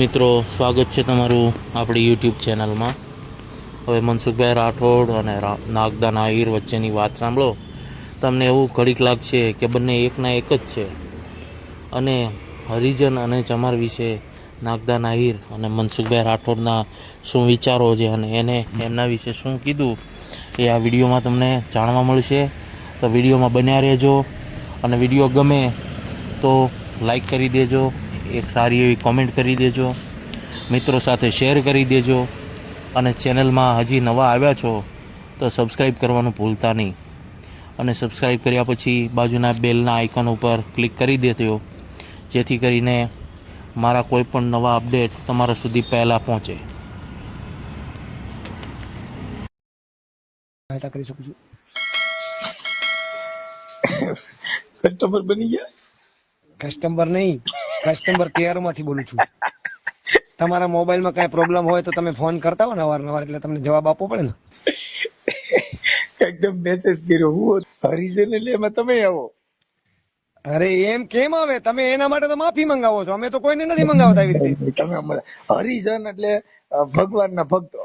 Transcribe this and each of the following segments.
મિત્રો, સ્વાગત છે તમારું આપણી યુટ્યુબ ચેનલમાં. હવે મનસુખભાઈ રાઠોડ અને નાગદા નાહિર વચ્ચેની વાત સાંભળો. તમને એવું ઘડીક લાગશે કે બંને એકના એક જ છે. અને હરિજન અને ચમાર વિશે નાગદા નાહિર અને મનસુખભાઈ રાઠોડના શું વિચારો છે અને એને, એમના વિશે શું કીધું એ આ વિડીયોમાં તમને જાણવા મળશે. તો વિડીયોમાં બન્યા રહેજો. અને વીડિયો ગમે તો લાઈક કરી દેજો. એક સારી એવી કોમેન્ટ કરી દેજો. મિત્રો સાથે શેર કરી દેજો. અને ચેનલમાં હજી નવા આવ્યા છો તો સબસ્ક્રાઈબ કરવાનું ભૂલતા નહીં. અને સબસ્ક્રાઈબ કર્યા પછી બાજુના બેલના આઇકન ઉપર ક્લિક કરી દેજો. જેથી કરીને મારા કોઈ પણ નવા અપડેટ તમારા સુધી પહેલાં પહોંચે. સહાયતા કરી શકું છું. કસ્ટમર બની ગયા? કસ્ટમર નહીં. કસ્ટમર કેરમાંથી બોલું છું. તમારા મોબાઈલમાં કઈ પ્રોબ્લેમ હોય તો તમે ફોન કરતા હોય ને અવારનવાર એટલે તમને જવાબ આપવો પડે ને? એકદમ મેસેજ કર્યો. હું હરિજન એટલે એમાં તમે આવો. અરે એમ કેમ આવે? તમે એના માટે તો માફી મંગાવો છો. અમે તો કોઈને નથી મંગાવતા આવી રીતે. તમે હરિજન એટલે ભગવાનના ભક્તો.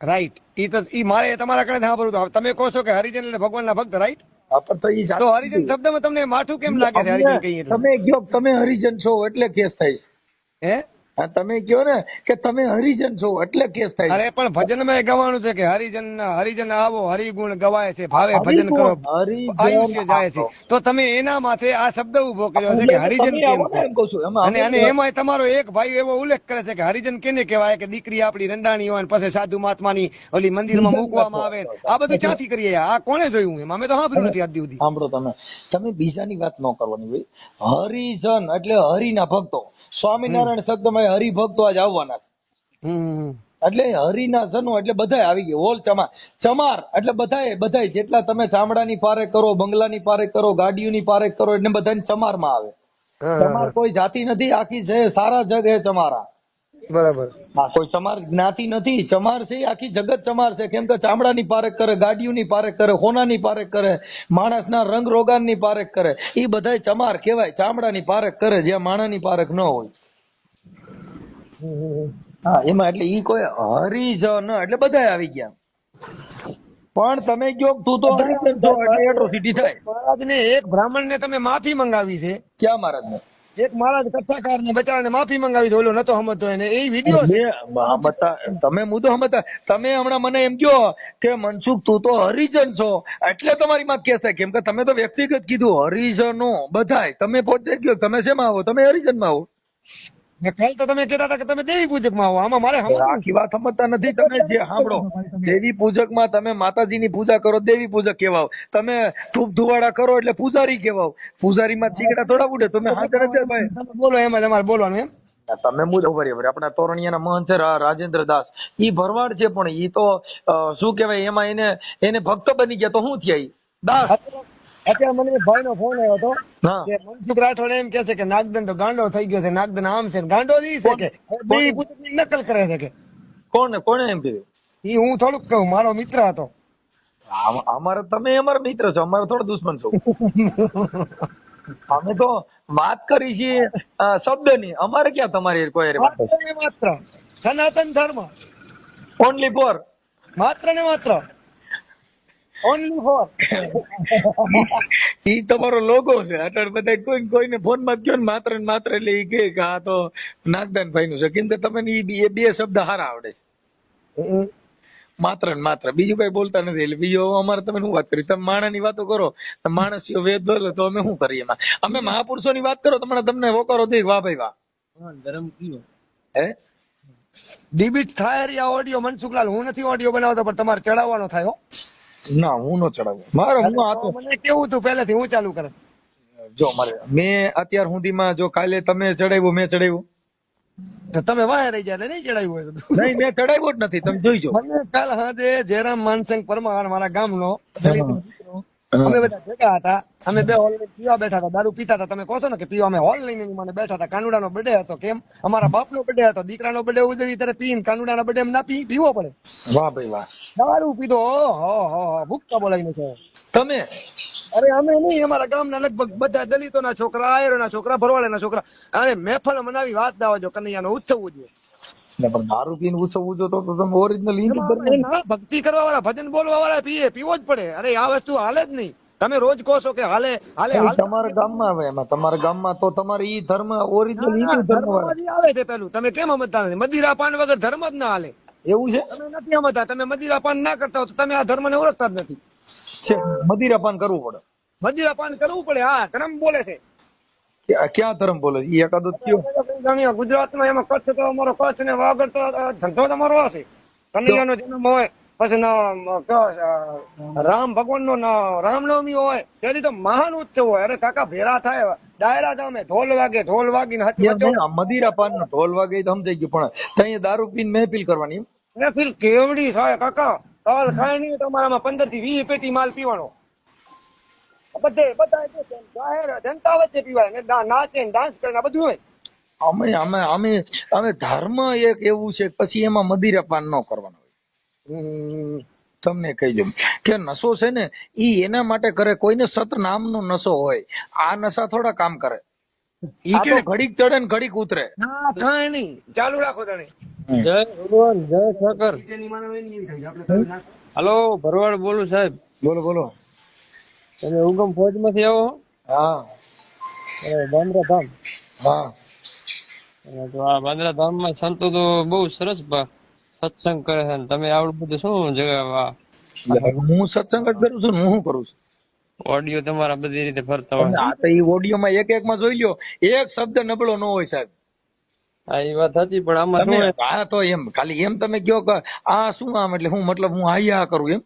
રાઈટ ઈ તો ઈ મારે તમારા કડે સાંભળવું તો. તમે કહો છો કે હરિજન એટલે ભગવાનના ભક્ત રાઈટ પણ તો ઈ તો હરિજન શબ્દમાં તમને માઠું કેમ લાગે છે? હરિજન કહીએ તમે કયો તમે હરિજન છો એટલે કેસ થાય છે. હા? તમે કયો ને કે તમે હરિજન છો એટલે કેસ થાય અરે પણ ભજનમાં માં ગવાનું છે કે હરિજન હરિજન આવો હરિગુણ ગવાય છે ભાવે ભજન કરો આયુષ્ય જાય છે. તો તમે એના માથે આ શબ્દ ઊભો કર્યો છે કે હરિજન કેમ અને અને એમાં તમારો એક ભાઈ એવો ઉલ્લેખ કરે છે કે હરિજન કેને કહેવાય કે દીકરી આપણી રંડાણી હોય પછી સાધુ મહાત્માની ઓલી મંદિરમાં મૂકવામાં આવે આ બધું ક્યાંથી કરીએ? આ કોને જોયું એમાં? અમે તો સાંભળ્યું નથી આજ સુધી. સાંભળો તમે. તમે બીજાની વાત ન કરવાની ભાઈ. હરિજન એટલે હરિના ભક્તો. સ્વામિનારાયણ શબ્દમાં હરિભક્તો આજ આવવાના છે. એટલે હરિના જનો એટલે બધાય આવી ગયા. હોલ ચમાર ચમાર એટલે બધાય બધાય જેટલા તમે ચામડાની પારે કરો બંગલાની પારે કરો ગાડીઓની પારે કરો એટલે બધાને ચમારમાં આવે. ચમાર કોઈ જાતિ નથી આખી છે સારા જગ હે ચમારા. બરાબર. હા કોઈ ચમાર જ્ઞાતિ નથી ચમાર છે આખી જગત ચમાર છે. કેમ કે ચામડાની પારેખ કરે ગાડીઓની પારેખ કરે હોનાની પારેખ કરે માણસના રંગ રોગાનની પારેખ કરે. એ બધાય ચમાર કહેવાય. ચામડાની પારેખ કરે જ્યાં માણાની પારેખ ન હોય. હા એમાં એટલે ઈ કોઈ હરિજન એટલે બધા આવી ગયા. પણ તમે કયો તું તો હરિજન છો એટલે એટ્રોસિટી થાય. મહારાજને એક બ્રાહ્મણને તમે માફી મંગાવી છે. ક્યાં મહારાજ ને એક મહારાજ કથાકારને બચારાને માફી મંગાવી છે. ઓલો નતો સમજતો એને એ વીડિયો છે. તમે મુદ્દો સમજતા તમે હમણાં મને એમ કહો કે મનસુખ તું તો હરિજન છો. એટલે તમારી માં કેસ થાય કેમ કે તમે તો વ્યક્તિગત કીધું હરિજનો બધાય. તમે પોતે કયો તમે શેમાં આવો? તમે હરિજનમાં આવો. ને કાલ તો તમે કહેતા હતા કે તમે દેવી પૂજકમાં આવો. આમાં મારે આખી વાત સમજતા નથી તમે જે સાંભળો. દેવી પૂજકમાં તમે માતાજીની પૂજા કરો દેવી પૂજક કહેવાઓ. તમે ધૂપ ધુવાડા કરો એટલે પૂજારી કહેવાઓ. પૂજારી માં ચીકડા થોડા ઉડે. તમે હાજર જ ભાઈ? બોલો એમાં તમારે બોલવાનું એમ. તમે મુદ્દો બરાબર આપણા તોરણિયાના મહંત છે રાજેન્દ્ર દાસ. ઈ ભરવાડ છે પણ ઈ તો શું કહેવાય એમાં એને એને ભક્ત બની ગયા તો શું થયા અત્યારે મને ભાઈ નો ફોન આવ્યો હતો કે મનસુખ રાઠોડ એમ કે છે કે નાગદન તો ગાંડો થઈ ગયો છે નાગદન આમ છે ગાંડો જ છે કે? નકલ કરે છે કે? કોને કોને એમ કીધું? ઈ હું થોડુંક કહું મારો મિત્ર હતો. અમારે તમે અમારા મિત્ર છો અમારે થોડા દુશ્મન છો. અમે તો વાત કરી છીએ શબ્દની. અમારે ક્યાં તમારી કોઈ માત્ર સનાતન ધર્મ. ઓનલી ફોર માત્ર ને માત્ર. ઓનલી ફોર ઈ તમારો લોગો છે. અટલ બધા કોઈ કોઈને ફોનમાં કયો ને માત્ર ને માત્ર એટલે ઈ કે આ તો નાગદાન ભાઈ નું છે. કેમ કે તમને ઈ બે- બે શબ્દ હારા આવડે છે. માત્ર ને માત્ર. બીજું કઈ બોલતા નથી. એટલે બીજો અમારે તમે શું વાત કરી? તમે માણસની વાતો કરો. માણસ વેદ બોલો તો અમે શું કરીએ એમાં? અમે મહાપુરુષોની વાત કરો તમને તમને હોકારો દઈ વાહ ભાઈ વાહ. હે ડિબિટ થાય રી આ ઓડિયો મનસુખલાલ. હું નથી ઓડિયો બનાવતો પણ તમારે ચડાવવાનો થાય હો. ના હું નો ચડાવું. મારે હું આ તો મને કેવું હતું પહેલેથી હું ચાલુ કરે. જો મારે મેં અત્યાર સુધીમાં જો કાલે તમે ચડાવ્યું મેં ચડાવ્યું. તો તમે વાહે રહી જાય એટલે નહીં ચડાવ્યું હોય તો નહીં મેં ચડાવ્યું જ નથી તમે જોઈજો મને કાલ હાજે જયરામ માનસિંહ પરમાર મારા ગામનો અમે બધા ભેગા હતા. અમે બે હોલ પીવા બેઠા હતા. દારૂ પીતા હતા. તમે કહો છો ને કે પીવા અમે હોલ લઈને મને બેઠા હતા. કાનુડાનો બર્થડે હતો. કેમ? અમારા બાપનો બર્થડે હતો. દીકરાનો બર્થડે ઉજવી ત્યારે પીને કાનુડાના બર્થડે ના પી પીવો પડે. વાહ ભાઈ વાહ. દારૂ પીધો. હો હો હો ભૂખતા બોલાવીને છે. તમે? અરે અમે નહીં. અમારા ગામના લગભગ બધા દલિતોના છોકરા આયરોના છોકરા ભરવાડેના છોકરા. અને મહેફલ મનાવી વાત દાવા જો કનૈયાનો ઉત્સવ ઉજવે. ને પણ દારૂ પીને ઉછવ ઉજો તો તમે ઓરિજિનલ હિન્દુ ધર્મ ભક્તિ કરવા વાળા ભજન બોલવા વાળા પીએ પીવો જ પડે. અરે આ વસ્તુ હાલે જ નહીં. તમે રોજ કહો છો કે હાલે હાલે તમારા ગામમાં આવે એમાં. તમારા ગામમાં તો તમારે ઈ ધર્મ ઓરિજિનલ હિન્દુ ધર્મ આવે છે પેલું. તમે કેમ અમતા નથી મદિરા પાન વગર ધર્મ જ ના હાલે. એવું છે? તમે નથી અમતા તમે મદિરા પાન ના કરતા હો તો તમે આ ધર્મને ઓળખતા જ નથી. છે મદિરાપાન કરવું પડે. મદિરા પાન કરવું પડે. હા ધર્મ બોલે છે. ક્યાં- ધર્મ બોલે ઈ એકાદો કયો અહીંયા ગુજરાતમાં એમાં કચ્છ તો અમારો કચ્છ ને વાગડ તો ધંધો તમારો હશે કનૈયાનો જન્મ હોય પછી છે, રામ ભગવાન નો રામનવમી હોય તેથી તો મહાન ઉત્સવ હોય. અરે કાકા ભેરા થાય ડાયરા તમે ઢોલ વાગે ઢોલ વાગીને ને એમ નહીં, નો ઢોલ વાગે તો સમજાઈ ગયું પણ ત્યાં દારૂ પીને મહેફિલ કરવાની મહેફિલ કેવડી થાય કાકા. કાલ ખાય નહીં તમારામાં પંદરથી વીસ પેટી માલ પીવાનો. બધે બધા જાહેર જનતા વચ્ચે પીવાય. ને નાચે ડાન્સ કરે બધું હોય. અમે અમે અમે અમે ધર્મ એક એવું છે પછી એમાં મદિરાપાન ન કરવાનું હોય. તમને કહી દઉં. કે નશો છે ને એ એના માટે કરે કોઈને સત નામનો નશો હોય આ નશા થોડા કામ કરે. ઈ તો ઘડીક ચડે ને ઘડીક ઉતરે. ના થાય નહીં. ચાલુ રાખો તને જય ભગવાન જય ઠાકર હલો ભરવાડ બોલું સાહેબ. બોલો બોલો. તમે ઉગમ ફોજમાંથી આવો હા. બાંદ્રા ધામ હા. તો આ બાંદ્રા ધામમાં સંતો તો બહુ સરસ સત્સંગ કરે છે તમે આવડું બધું શું જગા હું સત્સંગ જ કરું છું હું શું કરું છું? ઓડિયો તમારા બધી રીતે ફરતા હોય. આ તો ઓડિયો માં એક એક માં જોઈ લ્યો. એક શબ્દ નબળો ન હોય સાહેબ. હા એ વાત હતી પણ આમાં શું તો એમ ખાલી એમ તમે કયો કે આ શું આમ એટલે હું મતલબ હું હાયા કરું એમ?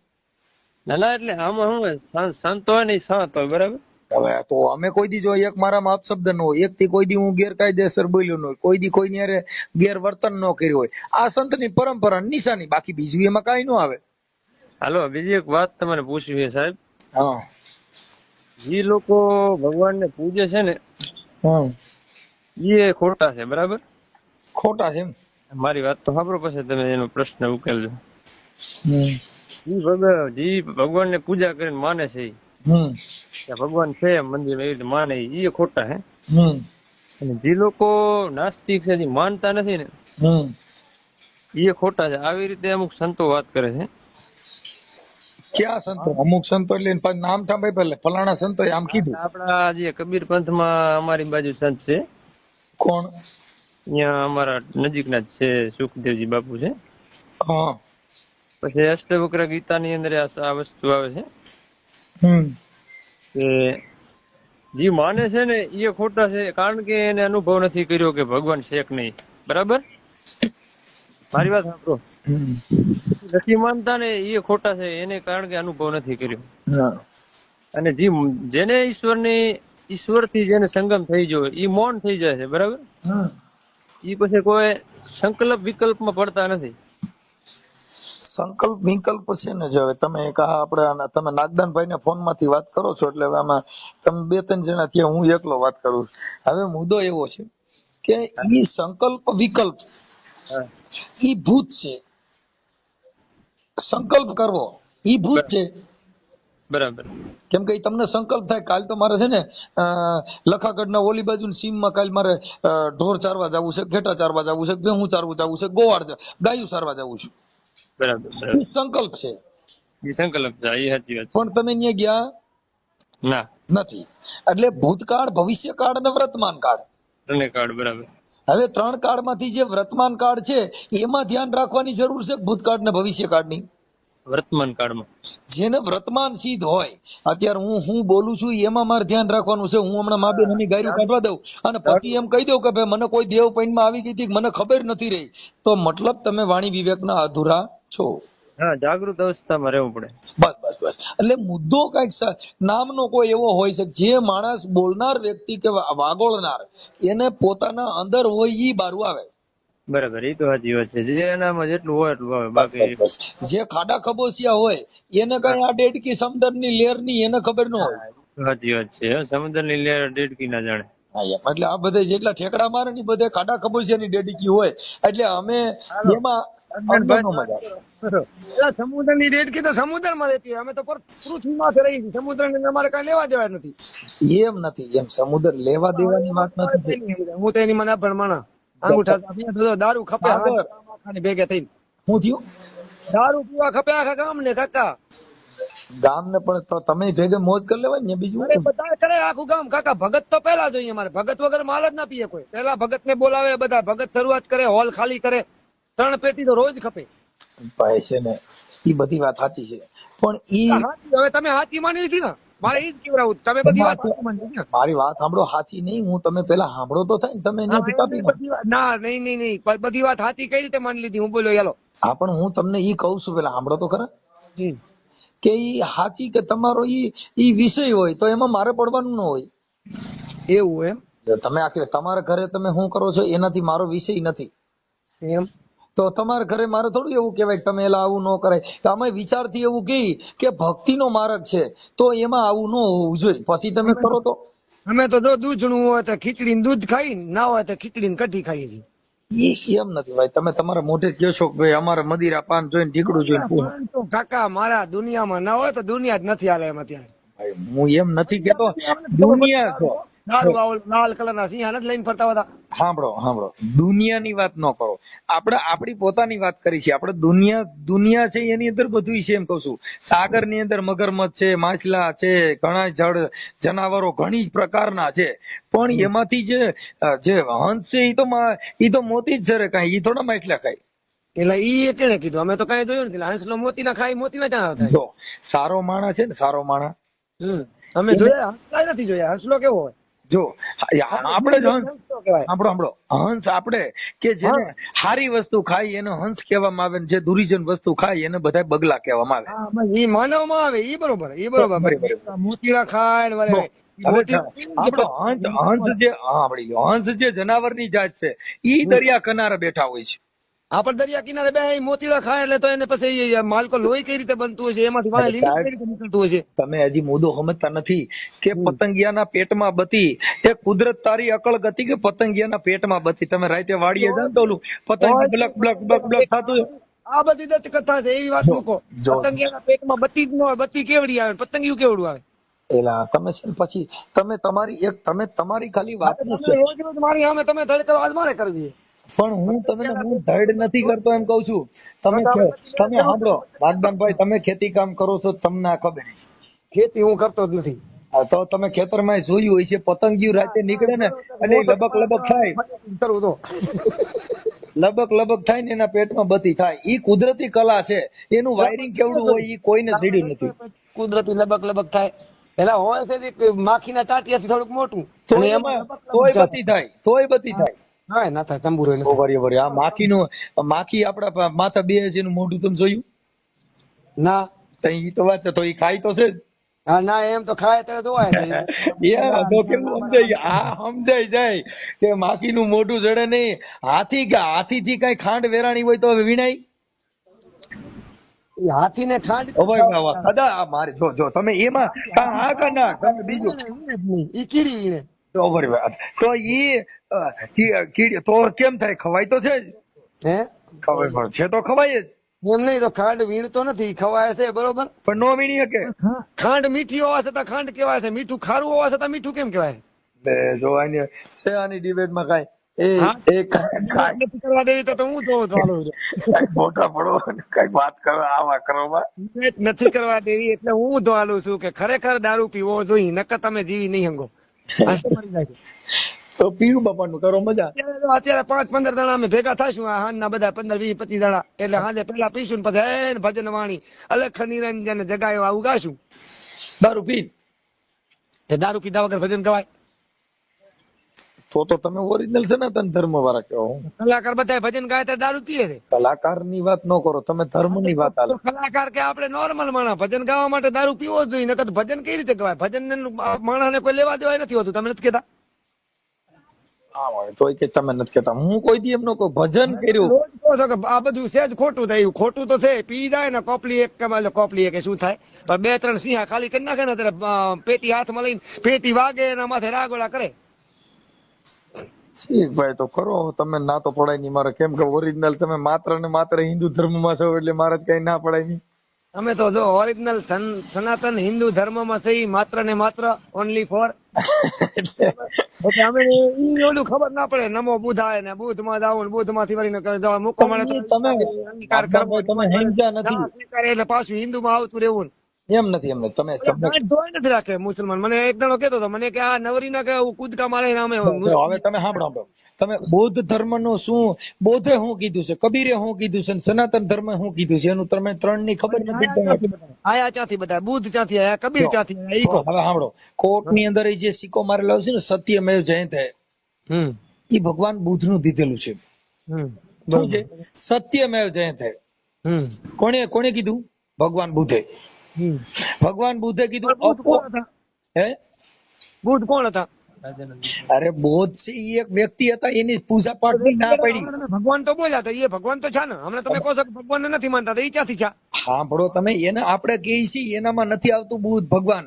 ના ના એટલે આમાં શું સંતો સં- સંત હોય ને બરાબર? હવે તો અમે કોઈ દી જો એક મારામાં અપશબ્દ ન હોય એક થી કોઈ દી હું ગેરકાયદેસર બોલ્યો ન હોય કોઈ દી કોઈની હારે ગેરવર્તન ન કર્યું હોય. આ સંતની પરંપરા નિશાની બાકી બીજું એમાં કાંઈ ન આવે. હાલો બીજી એક વાત તમને પૂછવી છે સાહેબ. હા. જે લોકો ભગવાન ને પૂજે છે ને હા. એ ખોટા છે બરાબર? ખોટા છે એમ. મારી વાત તો સાંભળો પછી તમે એનો પ્રશ્ન ઉકેલજો. હમ. જી ભગવાન જી ભગવાન ને પૂજા કરીને માને છે ભગવાન છે મંદિર એવી રીતે માને એ ખોટા હે. અને જે લોકો નાસ્તિક છે જે માનતા નથી ને એ ખોટા છે. આવી રીતે અમુક સંતો વાત કરે છે. ક્યાં સંતો? અમુક સંતો એટલે નામ સાંભળે પેલે ફલાણા સંતો આમ કીધું. આપણા જે કબીર પંથમાં અમારી બાજુ સંત છે. કોણ? અહીંયા અમારા નજીકના જ છે સુખદેવજી બાપુ છે. હા. પછી અષ્ટવક્ર ગીતાની અંદર આ વસ્તુ આવે છે. કે જે માને છે ને એ ખોટા છે કારણ કે એને અનુભવ નથી કર્યો કે ભગવાન શેખ નહીં. બરાબર? મારી વાત સાંભળો. નથી માનતા ને એ ખોટા છે એને કારણ કે અનુભવ નથી કર્યો. અને જે જેને ઈશ્વરની ઈશ્વરથી જેને સંગમ થઈ ગયો એ મૌન થઈ જાય છે બરાબર? એ પછી કોઈ સંકલ્પ વિકલ્પમાં પડતા નથી. સંકલ્પ વિકલ્પ છે ને જો હવે તમે એક આ આપણે તમે ફોનમાંથી વાત કરો છો એટલે હવે આમાં તમે બે ત્રણ જણા થયા હું એકલો વાત કરું હવે મુદ્દો એવો છે કે એ સંકલ્પ વિકલ્પ. ઈ ભૂત છે. સંકલ્પ કરવો ઈ ભૂત છે. બરાબર. કેમ કે તમને સંકલ્પ થાય. કાલ તો મારે છે ને લખાગઢના ઓલી બાજુ સીમમાં કાલ મારે ઢોર ચારવા જવું છે ઘેટા ચારવા જવું છે ભેહું ચારવું જવું છે ગોવાળ ગાયું ચારવા જવું છું. બરાબર સંકલ્પ છે. એ સંકલ્પ છે એ સાચી વાત પણ તમે અહીંયા ગયા? ના. નથી. એટલે ભૂતકાળ ભવિષ્યકાળ અને વર્તમાન કાળ ત્રણે કાળ બરાબર. હવે ત્રણ કાળમાંથી જે વર્તમાન કાળ છે એમાં ધ્યાન રાખવાની જરૂર છે ભૂતકાળ ને ભવિષ્યકાળની? વર્તમાન કાળમાં જેને વર્તમાન સિદ્ધ હોય અત્યારે હું હું બોલું છું એમાં મારે ધ્યાન રાખવાનું છે. હું હમણાં મા બેન ગાયરું કાઢવા દઉં અને પછી એમ કહી દઉં કે ભાઈ મને કોઈ દેવ પૈણમાં આવી ગઈ હતી મને ખબર નથી રહી. તો મતલબ તમે વાણી વિવેકના અધૂરા છો? હા જાગૃત અવસ્થામાં રહેવું પડે. બસ બસ બસ. એટલે મુદ્દો કંઈક નામનો કોઈ એવો હોય છે જે માણસ બોલનાર વ્યક્તિ કે વાગોળનાર એને પોતાના અંદર હોય ઈ બારું આવે? બરાબર એ તો સાચી વાત છે. જે એનામાં જેટલું હોય એટલું આવે બાકી જે ખાડા ખબોશિયા હોય એને કઈ આ ડેડકી સમંદરની લેરની એને ખબર ન હોય? સાચી વાત છે. સમુદ્રની લેર ડેડકી ના જાણે. એટલે આ બધે જેટલા ઠેકડા મારે ને બધે ખાડા ખબરશિયાની ડેડકી હોય. એટલે અમે એમાં સમુદ્રની ડેડકી તો સમુદ્રમાં રહેતી હોય. અમે તો પૃથ્વીમાં રહી છીએ. સમુદ્ર અમારે કઈ લેવા દેવા નથી. એમ નથી એમ. સમુદ્ર લેવા દેવાની વાત નથી. હું તો એની મને અભણ અંગૂઠા દારૂ ખપે ભેગે થઈને. શું થયું? દારૂ પીવા ખપે આખા ગામ ને કાકા. ગામ ને પણ તમે ભેગે મોજ કરી લેવાય ને બીજું બધા કરે આખું ગામ. કાકા ભગત તો પેલા જોઈએ મારે ભગત વગર માલ જ ના પીએ કોઈ. પેલા ભગત ને બોલાવે બધા. ભગત શરૂઆત કરે હોલ ખાલી કરે. ત્રણ પેટી તો રોજ ખપે. ભાઈ છે ને ઈ બધી વાત સાચી છે. પણ ઈ હવે તમે સાચી માની લીધી ને. મારે ઈ જ કેવડાવું. તમે બધી વાત મારી વાત સાંભળો સાચી નહીં. હું તમે પેલા સાંભળો તો થાય ને તમે ના, નહીં નહીં નહીં. બધી વાત સાચી કઈ રીતે માની લીધી? હું બોલ્યો યાલો હા પણ હું તમને ઈ કહું છું પેલા સાંભળો તો ખરા. કે એ સાચી કે તમારો ઈ ઈ વિષય હોય તો એમાં મારે પડવાનું ન હોય. એવું એમ? તમે આખી તમારા ઘરે તમે શું કરો છો એનાથી મારો વિષય નથી. એમ? તો તમારા ઘરે મારે થોડું એવું કહેવાય તમે એલા આવું ન કરાય. કે અમે વિચારથી એવું કહી કે ભક્તિનો માર્ગ છે તો એમાં આવું ન હોવું જોઈએ. પછી તમે કરો તો. અમે તો જો દૂધનું હોય તો ખીચડી દૂધ ખાઈ ના હોય તો ખીચડી ને કઢી ખાઈએ છીએ. એમ નથી ભાઈ. તમે તમારા મોઢે કયો છો કે ભાઈ અમારે મદિરા પાન જોઈને ઢીકડું જોઈને કાકા મારા દુનિયામાં ના હોય તો દુનિયા જ નથી હાલે એમ અત્યારે. હું એમ નથી કેતો. દુનિયા લાલ કલર સિંહા નથી લઈને ફરતા હતા. સાંભળો સાંભળો દુનિયાની વાત ન કરો. આપણે આપણી પોતાની વાત કરી છે. આપણે દુનિયા દુનિયા છે એની અંદર બધું છે એમ કહું છું. સાગરની અંદર મગરમચ્છ છે માછલા છે ઘણા જળ જનાવરો ઘણી જ પ્રકારના છે. પણ એમાંથી જે જે હંસ છે એ તો એ ઈ તો મોતી જ જરે કાંઈ. ઈ થોડા માછલા ખાય. એટલે ઈ કીધું? અમે તો કઈ જોયું નથી. હંસલો મોતી ના ખાય મોતી ના સારો માણસ છે ને સારો હમ. અમે જોયા હંસલા નથી જોયા. હંસલો કેવો હોય? જો આપણે સાંભળો સાંભળો. હંસ આપણે કે જેને સારી વસ્તુ ખાય એને હંસ કહેવામાં આવે ને જે દુરીજન વસ્તુ ખાય એને બધા બગલા કહેવામાં આવે. એ માનવામાં આવે એ બરોબર એ બરોબર. મોતીડા ખાય ને હંસ હંસ જે હા, સાંભળી હંસ જે જનાવરની જાત છે ઈ દરિયા કિનારે બેઠા હોય છે. આપણે દરિયા કિનારે બે મોતીડા ખાય એટલે તો એને પછી માલકો લોહી કઈ રીતે બનતું છે? એમાંથી વાય લીલી કઈ રીતે નીકળતું હશે તમે હજી મુદ્દો સમજતા નથી કે પતંગિયાના પેટમાં બતી એ કુદરત તારી અકળ ગતિ કે પતંગિયાના પેટમાં બતી તમે રાતે વાડીએ જાવ તો ઓલું પતંગ બ્લક બ્લક બ્લક બ્લક થતું આ બધી દત્ત કથા છે એવી વાત મૂકો. પતંગિયાના પેટમાં બતી જ ન હોય બતી કેવડી આવે પતંગિયું કેવડું આવે? એલા તમે છે પછી તમે તમારી એક તમે તમારી ખાલી વાત રોજ રોજ મારી સામે તમે ધડ આજ મારે કરવી. પણ હું તમને હું ધડ નથી કરતો એમ કઉ છું. તમે તમે સાંભળો નાગદાનભાઈ તમે ખેતી કામ કરો છો તમને આ ખબર છે. ખેતી હું કરતો જ નથી. તો તમે ખેતરમાં જોયું હોય છે પતંગિયું રાતે નીકળે ને અને લબક લબક થાય. લબક લબક થાય ને એના પેટમાં બતી થાય. ઈ કુદરતી કલા છે. એનું વાયરિંગ કેવડું હોય ઈ કોઈને જડ્યું નથી. કુદરતી લબક લબક થાય. એના હોય છે માખીના ચાટિયાથી થોડુંક મોટું. તો એમાં તોય બતી થાય તોય બતી થાય. હા ના થાય તંબુરો ઓ વરી વરી આ માખીનું માખી આપડા માથા બે છે એનું મોઢું તમે જોયું? ના. તો ઈ તો વાત છે તો ઈ ખાઈ તો છે હા ના એમ તો ખાય ત્યારે ધોવાય છે. યા તો કેવું સમજાય આ સમજાય જાય કે માખીનું મોઢું જડે નહીં. હાથી કે હાથી થી કઈ ખાંડ વેરાણી હોય તો વીણાય? હાથી હાથીને ખાંડ. કદા આ મારે જો જો તમે એમાં કા ના તમે બીજું. ઈ કીડી વીણે. તો વરી તો ઈ કીડી તો કેમ થાય? ખવાય તો છે જ. હે? ખવાય પણ છે તો ખવાય જ. એમ નહીં તો ખાંડ વીણતો નથી ખવાય છે બરોબર? પણ નો વીણી શકે. ખાંડ મીઠી હોવા છતાં ખાંડ કેવાય છે મીઠું ખારું હોવા છતાં મીઠું કેમ કેવાય જોવાની જો આની છે આની ડિબેટમાં કાંઈ. એ એ કાંઈ કાંઈ. નથી કરવા દેવી તો હું જોઉં ચાલુ. મોટા પડો કઈ વાત કરો આવા કરો માં. નથી કરવા દેવી એટલે હું ધોવાલું છું કે ખરેખર દારૂ પીવો જોઈએ નકર તમે જીવી નહીં હંગો. તો પીવું બાપાનું કરો મજા. અત્યારે પાંચ પંદર જણા અમે ભેગા થશું આ હાંજના બધા પંદર વીસ પચીસ જણા. એટલે હાજે પેલા પીશું ને પછી એન ભજન વાણી. અલખ નિરંજન જગાયો આવું ગાશું દારૂ પી. દારૂ પીધા વગર ભજન ગવાય. તો તો તમે ઓરિજિનલ સનાતન ધર્મ વાળા કહો. કલાકાર બધા ભજન ગાય ત્યારે દારૂ પીએ છે. કલાકારની વાત ન કરો તમે ધર્મની વાત આલો. કલાકાર કે આપણે નોર્મલ માણસ ભજન ગાવા માટે દારૂ પીવો જ જોઈએ નકર ભજન કઈ રીતે ગવાય? ભજન માણસને કોઈ લેવા દેવાય નથી હોતું તમે નથી કેતા હા કે તમે નથી કેતા હું કોઈ દી ન ભજન કર્યું. આ બધું સેજ ખોટું થયું. ખોટું તો છે પી જાય ને કોપલી એક કે કોપલી એક શું થાય? પણ બે ત્રણ સિંહા ખાલી કરી નાખે ને ત્યારે પેટી હાથમાં લઈને પેટી વાગે એના માથે રાગોળા કરે. ઠીક ભાઈ તો કરો. તમે ના તો પડાય નહીં. મારે કેમ કે ઓરિજિનલ તમે માત્ર ને માત્ર હિન્દુ ધર્મમાં છો એટલે મારે કઈ ના પડાય નહીં. અમે તો જો ઓરિજિનલ સનાતન હિન્દુ ધર્મમાં છે માત્ર ને માત્ર ઓનલી ફોર એટલે અમે ઈ ઓલું ખબર ના પડે નમો બુધાય ને બુધમાં જાવ ને બુધમાંથી વળીને મૂકો મને તમે અંગીકાર કરવો તમે સમજ્યા નથી. એટલે પાછું હિન્દુ માં આવતું રહેવું એમ નથી એમ તમે ધોઈ નથી રાખે મુસલમાન. મને એક દાડો કેતો હતો મને કે આ નવરી ના કે કૂદકા મારે નામે હવે તમે સાંભળો. તમે બૌદ્ધ ધર્મનું શું બૌદ્ધે શું કીધું છે કબીરે શું કીધું છે સનાતન ધર્મ શું કીધું છે એનું તમે ત્રણની ખબર નથી આયા ચાથી બધા બુદ્ધ ચાથી આયા કબીર ચાથી આયા હવે સાંભળો. કોર્ટની અંદર એ જે સિક્કો મારેલો છે ને સત્યમેવ જયંતે હમ. એ ભગવાન બુદ્ધનું દીધેલું છે. શું છે? સત્યમેવ જયંતે હમ. કોણે કોણે કીધું? ભગવાન બુદ્ધે. ભગવાન બુદ્ધે કીધું બુદ્ધ કોણ હતા? હે? બુદ્ધ કોણ હતા? અરે બોધ છે એ એક વ્યક્તિ હતા એની પૂજા પાઠની ના પડી. ભગવાન તો બોલ્યા તો એ ભગવાન તો છે ને. હમણાં તમે કહો છો કે ભગવાન નથી માનતા તો એ ક્યાંથી છે? સાંભળો તમે એને આપણે કહે છીએ એનામાં નથી આવતું બુદ્ધ ભગવાન.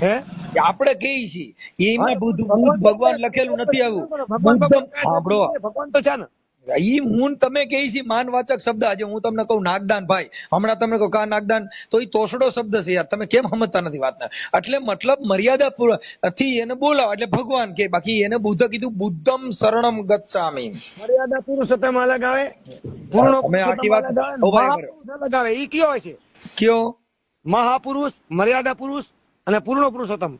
હે? આપણે કહીએ છીએ એમાં બુદ્ધ ભગવાન લખેલું નથી આવ્યું. ભગવાન તો છે ને. ઈ હું તમે કહે છે માનવાચક શબ્દ આજે હું તમને કહું નાગદાન ભાઈ. હમણાં તમને કહો કા નાગદાન તો એ તોસડો શબ્દ છે યાર. તમે કેમ સમજતા નથી વાતને? એટલે મતલબ મર્યાદા થી એને બોલાવો એટલે ભગવાન કે બાકી એને બુદ્ધ કીધું બુદ્ધમ શરણમ ગચ્છામિ. મર્યાદા પુરુષોત્તમ અલગ આવે પૂર્ણ તમે આખી વાત- અલગ આવે ઈ કયો હોય છે? કયો? મહાપુરુષ મર્યાદા પુરુષ અને પૂર્ણ પુરુષોત્તમ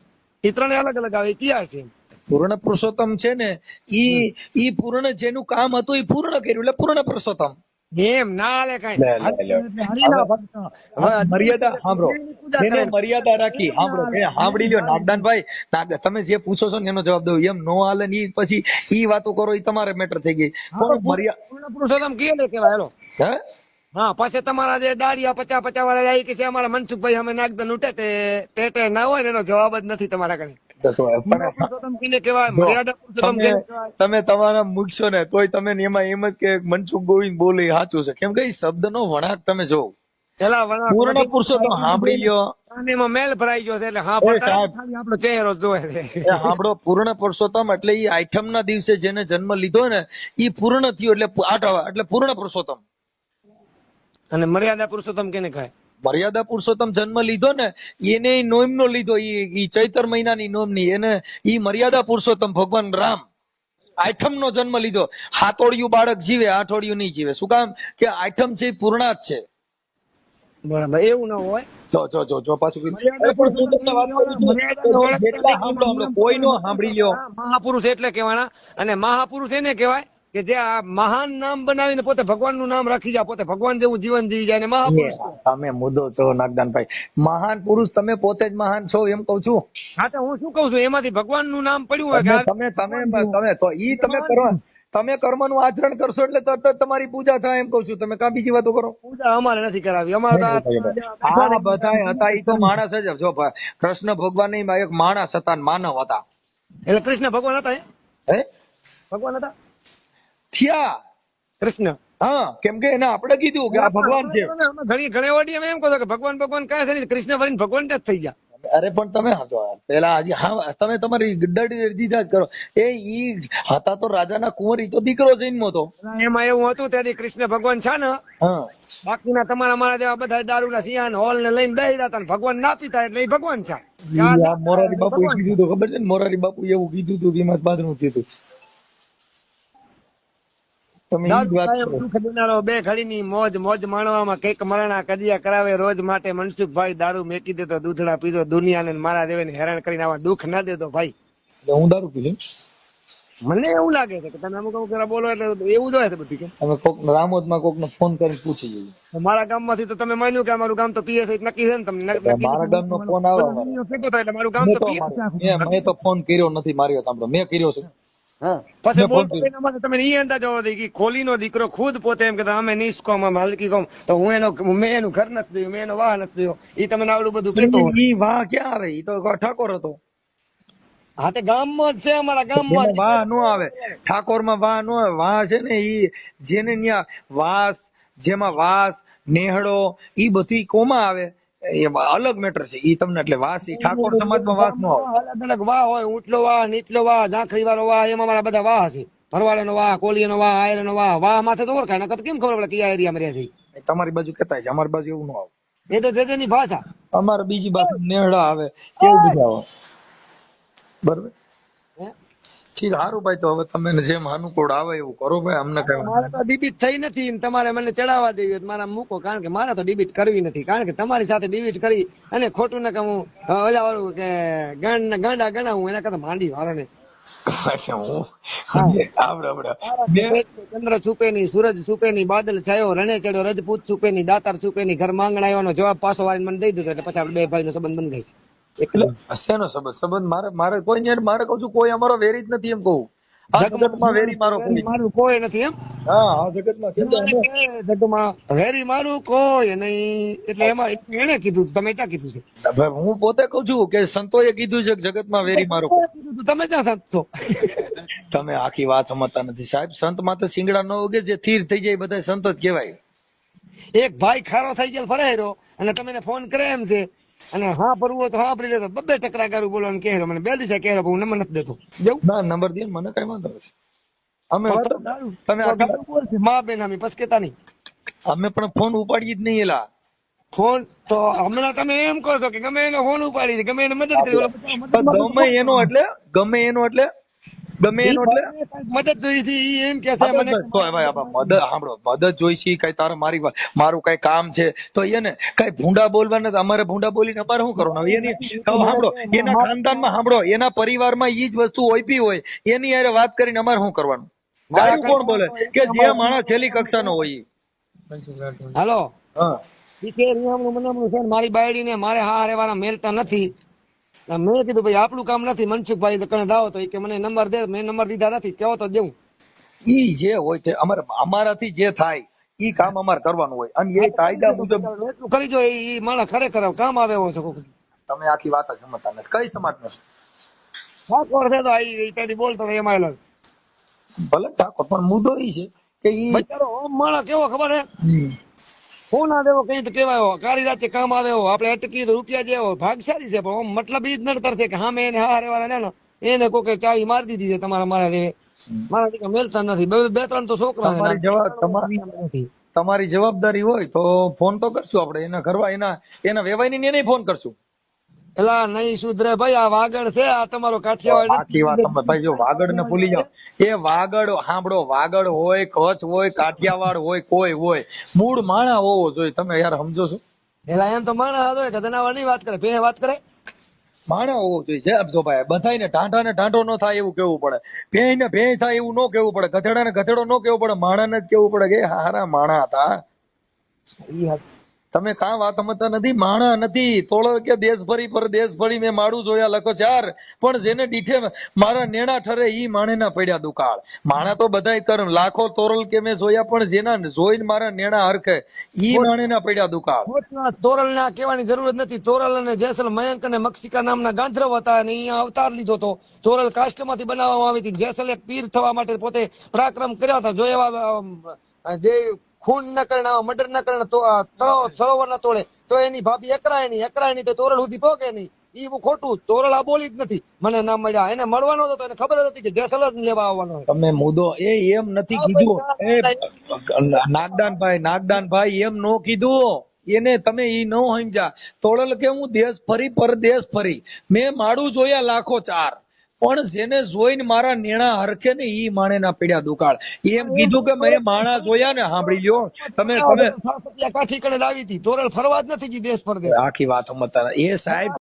એ ત્રણે અલગ અલગ આવે ઇતિહાસ છે? પૂર્ણ પુરુષોત્તમ છે ને ઈ ઈ પૂર્ણ જેનું કામ હતું એ પૂર્ણ કર્યું એટલે પૂર્ણ પુરુષોત્તમ. એમ ના લે કઈ. મર્યાદા સાંભળો. જેને મર્યાદા રાખી સાંભળો એ સાંભળી લ્યો નાગદાનભાઈ નાગ તમે જે પૂછો છો ને એનો જવાબ દઉં. એમ નો હાલે ને ઈ પછી ઈ વાતો કરો એ તમારે મેટર થઈ ગઈ. પણ મર્યાદા પૂર્ણ પુરુષોત્તમ કીએ ને કેવાય હેલો. હે? હા પછી તમારા જે દાડિયા પચા પચા વાળા આવી કે છે અમારા મનસુખભાઈ અમે નાગદન ઉઠે તે તે તે ના હોય ને એનો જવાબ જ નથી તમારા પુરુષોત્તમ તમે તમારા મૂકશો ને તોય તમે એમાં એમ જ કે મનસુખ ગોવિંદ બોલે સાચું છે. કેમ કે શબ્દ શબ્દનો વણાક તમે જો પૂર્ણ પુરુષોત્તમ સાંભળી લ્યો. અને એમાં મેલ ભરાઈ ગયો છે એટલે હા આપણો ચહેરો જોવે છે. એ પૂર્ણ પુરુષોત્તમ એટલે એ આઈટમ ના દિવસે જેને જન્મ લીધો ને એ પૂર્ણ થયો એટલે આઠ એટલે પૂર્ણ પુરુષોત્તમ. અને મર્યાદા પુરુષોત્તમ કેને કહે મર્યાદા પુરુષોત્તમ જન્મ લીધો ને એને નોમ નો લીધો ઈ ઈ ચૈતર મહિનાની નોમની એને એ મર્યાદા પુરુષોત્તમ ભગવાન રામ આઠમ નો જન્મ લીધો. હાથોડિયું બાળક જીવે આઠોડિયું નહીં જીવે. શું કામ? કે આઠમ છે ઈ પૂર્ણા જ છે. બરાબર એવું ના હોય. જો જો જો જો પાછું કોઈનો સાંભળી લ્યો. મહાપુરુષ એટલે કહેવાના. અને મહાપુરુષ એને કહેવાય? કે જે આ મહાન નામ બનાવીને પોતે ભગવાનનું નામ રાખી જાય પોતે ભગવાન જેવું જીવન જીવી જાય ને મહાપુરુષ તમે મુદ્દો છો નાગદાનભાઈ. મહાન પુરુષ તમે પોતે જ મહાન છો એમ કઉ છું. હા તો હું શું કઉ છું? એમાંથી ભગવાનનું નામ પડ્યું હોય કે તમે તમે તમે તો ઈ તમે કરો તમે કર્મનું આચરણ કરશો એટલે તરત જ તમારી પૂજા થાય એમ કઉ છું. તમે કા બીજી વાતો કરો? પૂજા અમારે નથી કરાવી. અમારે આ- બધા હતા એ તો માણસ જ. જો કૃષ્ણ ભગવાન એક માણસ હતા માનવ હતા. એટલે કૃષ્ણ ભગવાન હતા હે? ભગવાન હતા? થયા. કૃષ્ણ. હા કેમ કે એને આપણે કીધું કે આ ભગવાન છે. ઘણી ઘણી વાડી અમે એમ કહો કે ભગવાન ભગવાન કાંઈ છે નહીં કૃષ્ણ વરીને ભગવાન જ થઈ ગયા. અરે પણ તમે સમજો પેલા હજી હા તમે તમારી ગદ્દાડી દીધા જ કરો. એ ઈ હતા તો રાજાના કુંવર તો દીકરો જન્મો તો. એમાં એવું હતું ત્યાંથી કૃષ્ણ ભગવાન છે ને બાકીના તમારા મારા જેવા બધા દારૂ ના સિયાન હોલ ને લઈને બેસી ને ભગવાન ના પીતા એટલે એ ભગવાન છે. મોરારી બાપુ કીધું હતું ખબર છે મોરારી બાપુ એવું કીધું હતું કે એમાં જ બાદનું થયું હતું તમે ઈ જ દારૂ વાત કાયમ કરો સુખ દેનારો બે ઘડીની મોજ મોજ માણવામાં કંઈક મરણા કજિયા કરાવે રોજ માટે મનસુખભાઈ દારૂ મેકી દેતો દૂધડા પીધો દુનિયાને મારા જેવાને હેરાન કરીને આવા દુઃખ ના દેતો ભાઈ. હું દારૂ પી મને એવું લાગે છે કે તમે અમુક અમુક બોલો એટલે એવું જ હોય છે બધું કે. તમે કોક રામોદમાં કોક ફોન કરીને પૂછી જઈએ. મારા ગામમાંથી તો તમે માન્યું કે અમારું ગામ તો પીએ છે નક્કી છે ને તમને? મારા ગામ નો ફોન આવે એટલે મારું ગામ તો પીએ મેં- મેં તો ફોન કર્યો નથી માર્યો સાંભળો. મેં કર્યો છે. પછી બોલતો એના તમે ઈ અંદાજ હોવો કે કોલીનો દીકરો ખુદ પોતે એમ કહેતા અમે નિષ્કોમ અમે હલકી કોમ તો હું એનો મેં એનું ઘર નથી જોયું મેં એનો વાહ નથી જોયો. ઈ તમને આવડું બધું કહેતો ઈ વાહ ક્યાં આવે? ઈ તો ઠાકોર હતો. હા તે ગામમાં જ છે અમારા ગામમાં માં વાહ નો આવે. ઠાકોરમાં વાહ નો આવે. વાહ છે ને ઈ જેને ત્યાં વાસ જેમાં વાસ નેહડો ઈ બધી કોમાં આવે? એમાં અલગ મેટર છે. ઈ તમને એટલે વાસ ઈ ઠાકોર સમાજમાં વાસ નો અલગ અલગ વાહ હોય. ઊંટલો વાહ નીટલો વાહ ઝાંખરી વાળો વાહ એમાં મારા બધા વાહ છે. ભરવાડેનો વાહ કોલિયાનો વાહ આયરનો વાહ વાહ માથે તો ઓળખાય. નકર કેમ ખબર પડે કયા એરિયામાં રહે છે તમારી બાજુ કેતા છે. અમારી બાજુ એવું ન આવે. એ તો જેની ભાષા. અમારે બીજી બાજુ નેહડા આવે. એવું બધું આવે? બરોબર? ઠીક સારું ભાઈ તો હવે તમે જેમ અનુકૂળ આવે એવું કરો ભાઈ અમને કઈ મારે તો ડિબિટ થઈ નથી તમારે મને ચડાવવા દેવી હોય મારા મૂકો કારણ કે મારે તો ડિબિટ કરવી નથી. કારણ કે તમારી સાથે ડિબિટ કરી અને ખોટું ને કહું ઓલા વાળું કે ગાંડ ગાંડા ગણાવું એના કરતા માંડી વાળો ને. નથી. હું? હા. આવડે આવડે. બે ચંદ્ર છુપે ની સૂરજ છુપે ની બાદલ છાયો રણે ચડ્યો રજપૂત છુપે ની દાતાર છુપે ની ઘર માંગણા જવાબ પાછો વાળીને મને દઈ દીધો એટલે પછી આપડે બે ભાઈ નો સંબંધ બની છે એટલે શેનો સંબંધ? સંબંધ મારે મારે કોઈ મારે કહું છું કોઈ અમારો વેરી જ નથી એમ કહું. જગતમાં વેરી મારો કોઈ. મારું કોઈ નથી એમ. હા આ જગતમાં કે વેરી મારું કોઈ નહીં. એટલે એમાં એને કીધું તમે ક્યાં કીધું છે? હું પોતે કહું છું કે સંતોએ કીધું છે કે જગતમાં વેરી મારો કીધું તમે ક્યાં સંત? છો તમે આખી વાત સમજતા નથી. સાહેબ સંત માત્ર સિંગડા ન ઉગે જે થીર થઈ જાય બધા સંત જ કહેવાય. એક ભાઈ ખારો થઈ ગયેલ ફરાય રહ્યો અને તમે ફોન કરે એમ છે અને હા ભરવું હોય તો હા ભરી લેતો. બબ્બે ટકરા કરું બોલો કે મને બે દિવસે કહેરો હું નંબર નથી દેતો. જવું ના નંબર દે મને કઈ વાંધો નથી. અમે તમે માં બેન અમે પસકેતા નહીં અમે પણ ફોન ઉપાડીએ જ નહીં એલા. ફોન તો હમણાં તમે એમ કહો છો કે ગમે એનો ફોન ઉપાડી ગમે એને મદદ કરી ગમે એનો એટલે ગમે એનો એટલે ગમે એનો એટલે ઈ મદદ જોઈ છે ઈ એમ કે છે મને બસ, તો હવે આ મદદ સાંભળો મદદ જોઈશે કઈ તારે મારી મારું કઈ કામ છે. તો એને કઈ ભૂંડા બોલવાના તો અમારે ભૂંડા બોલીને અમારે શું કરવાનું? એની સાંભળો એના ખાનદાનમાં સાંભળો એના પરિવારમાં ઈ જ વસ્તુ ઓઈપી હોય એની હારે વાત કરીને અમારે શું કરવાનું? ગાયું કોણ બોલે? કે જે માણસ છેલ્લી કક્ષાનો હોય. હાલો? હા. ઈ કે મનામનું છે ને મારી મારે હા હારે વાળા મેલતા નથી. મેં કીધું ભાઈ આપણું કામ નથી મનસુખભાઈ કણે દાવો તો કે મને નંબર દે મેં નંબર દીધા નથી કેવો તો દેવું. ઈ જે હોય તે અમારે અમારાથી જે થાય ઈ કામ અમારે કરવાનું હોય. અને એ કાયદા મુજબ કરી જો ઈ માણસ ખરેખર કામ આવે એવો છે. તમે આખી વાત સમજતા નથી. કઈ સમાજ નથી? ઠાકોર છે તો આ ઈ ઈ ત્યાંથી બોલતો હતો એમાં. ભલે ઠાકોર પણ મુદ્દો ઈ છે કે ઈ બચારો માણસ કેવો ખબર હે? હું આવે એવો કઈ કહેવાયો કાળી રાતે કામ આવે એવો આપણે અટકી તો રૂપિયા જેવો ભાગશાળી છે. પણ મતલબ ઈ જ નડતર છે કે હા મેં એને હારે વાળા ને એને કોકે ચાવી મારી દીધી છે તમારા મારા દેવે મારા દીકરા મેલતા નથી. બે ત્રણ તો છોકરા તમારી તમારી નથી. તમારી જવાબદારી હોય તો ફોન તો કરશું આપણે. એના ઘરવા એના એના વેવાઈની એને ફોન કરશું. એલા નહીં સુધરે ભાઈ આ વાગડ છે આ તમારો કાઠિયાવાડ આખી વાત તમે ભાઈ જો વાગડ ને ભૂલી જાઓ. એ વાગડ સાંભળો વાગડ હોય કચ્છ હોય કાઠિયાવાડ હોય કોઈ હોય મૂળ માણા હોવો જોઈએ. તમે યાર સમજો છો? એલા એમ તો માણા હતો કે ની વાત કરે ભે વાત કરે? માણા હોવો જોઈએ. જે જો ભાઈ બધાયને ટાંટા ને ટાંટો ન થાય એવું કેવું પડે. ભેય ને ભેય થાય એવું ન કેવું પડે. ગધેડા ને ગધેડો ન કેવું પડે. માણાને જ કેવું પડે કે હારા માણા હતા. તમે કાં વાત સમજતા નથી? માણા નથી. તોળર કે દેશ ભરી પર દેશ ભરી મેં માડું જોયા લખો ચાર પણ જેને દીઠે મારા નેણા ઠરે ઈ માણે ના પડ્યા દુકાળ. માણા તો બધાય કરમ લાખો તોરલ કે મેં જોયા પણ જેના જોઈને મારા નેણા હરખે ઈ માણે ના પડ્યા દુકાળ. તોરલ ના કહેવાની જરૂર નથી. તોરલ અને જેસલ મયંક અને મક્ષિકા નામના ગાંધર્વ હતા અને અહીંયા અવતાર લીધો હતો. તોરલ કાષ્ટમાંથી બનાવવામાં આવી હતી. જેસલ એક પીર થવા માટે પોતે પરાક્રમ કર્યા હતા. જો એવા જે ખૂન ન કરે મર્ડર ન કરે સરોવર ના તોડે. તો એની ભાભી એકરાય નહીં એકરાય નહીં તો તોરલ સુધી ભોગે નહીં. ઈ ખોટું. તોરલ આ બોલી જ નથી. મને ના મળ્યા. એને મળવાનો હતો એને ખબર હતી કે જેસલ જ લેવા આવવાનો તમે મુદ્દો એ એમ નથી કીધું. નાગદાનભાઈ નાગદાનભાઈ એમ નો કીધું. એને તમે ઈ ન સમજ્યા. તોડલ કે હું દેશ ફરી પરદેશ ફરી. મેં માડું જોયા લાખો ચાર. પણ જેને જોઈને મારા નેણા હરખે ને ઈ માણે ના પડ્યા દુકાળ એમ કીધું કે મેં માણા જોયા ને સાંભળી લ્યો તમે તમે કાઠી કડે લાવી હતી તોરલ ફરવા જ નથી જી દેશ પરદેશ આખી વાત સમજતા એ સાહેબ